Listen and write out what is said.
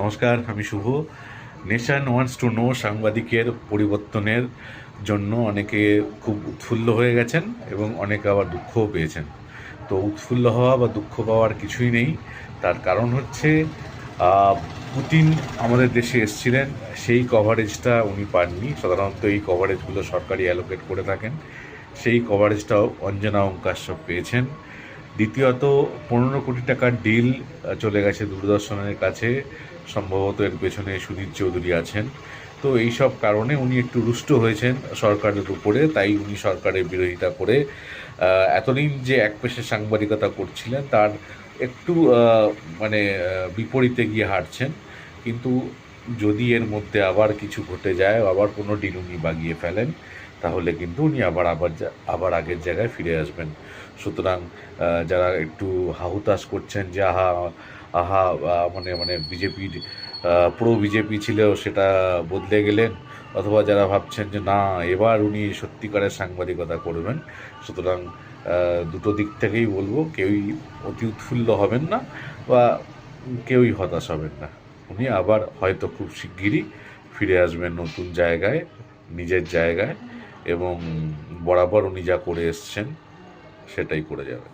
নমস্কার, আমি Shubho. Nation wants to know সাংবাদিকের পরিবর্তনের জন্য অনেকে খুব উৎফুল্ল হয়ে গেছেন এবং অনেকে আবার দুঃখও পেয়েছেন। তো উৎফুল্ল হওয়া বা দুঃখ পাওয়ার কিছুই নেই। তার কারণ হচ্ছে পুতিন আমাদের দেশে এসেছিলেন। সেই কভারেজটা উনি পাননি। সাধারণত এই কভারেজগুলো সরকারি অ্যালোকেট করে থাকেন। সেই কভারেজটাও অঞ্জনা অঙ্কাশ্যপ পেয়েছেন। দ্বিতীয়ত, পনেরো কোটি টাকার ডিল চলে গেছে দূরদর্শনের কাছে। সম্ভবত এর পেছনে সুধীর চৌধুরী আছেন। তো এই সব কারণে উনি একটু রুষ্ট হয়েছেন সরকারের উপরে, তাই উনি সরকারের বিরোধিতা করে এতদিন যে একপেশে সাংবাদিকতা করছিলেন, তার একটু মানে বিপরীতে গিয়ে হাঁটছেন। কিন্তু যদি এর মধ্যে আবার কিছু ঘটে যায়, আবার কোনো ডিল বাগিয়ে ফেলেন, তাহলে কিন্তু উনি আবার আবার আবার আগের জায়গায় ফিরে আসবেন। সুতরাং যারা একটু হাহুতাশ করছেন যে, আহা আহা মানে মানে বিজেপির প্রো বিজেপি ছিল, সেটা বদলে গেলেন, অথবা যারা ভাবছেন যে, না, এবার উনি সত্যিকারের সাংবাদিকতা করবেন, সুতরাং দুটো দিক থেকেই বলব, কেউই অতি উৎফুল্ল হবেন না, বা কেউই হতাশ হবেন না। উনি আবার হয়তো খুব শিগগিরই ফিরে আসবেন নতুন জায়গায়, নিজের জায়গায়, এবং বরাবর উনি যা করে এসছেন সেটাই করে যাবেন।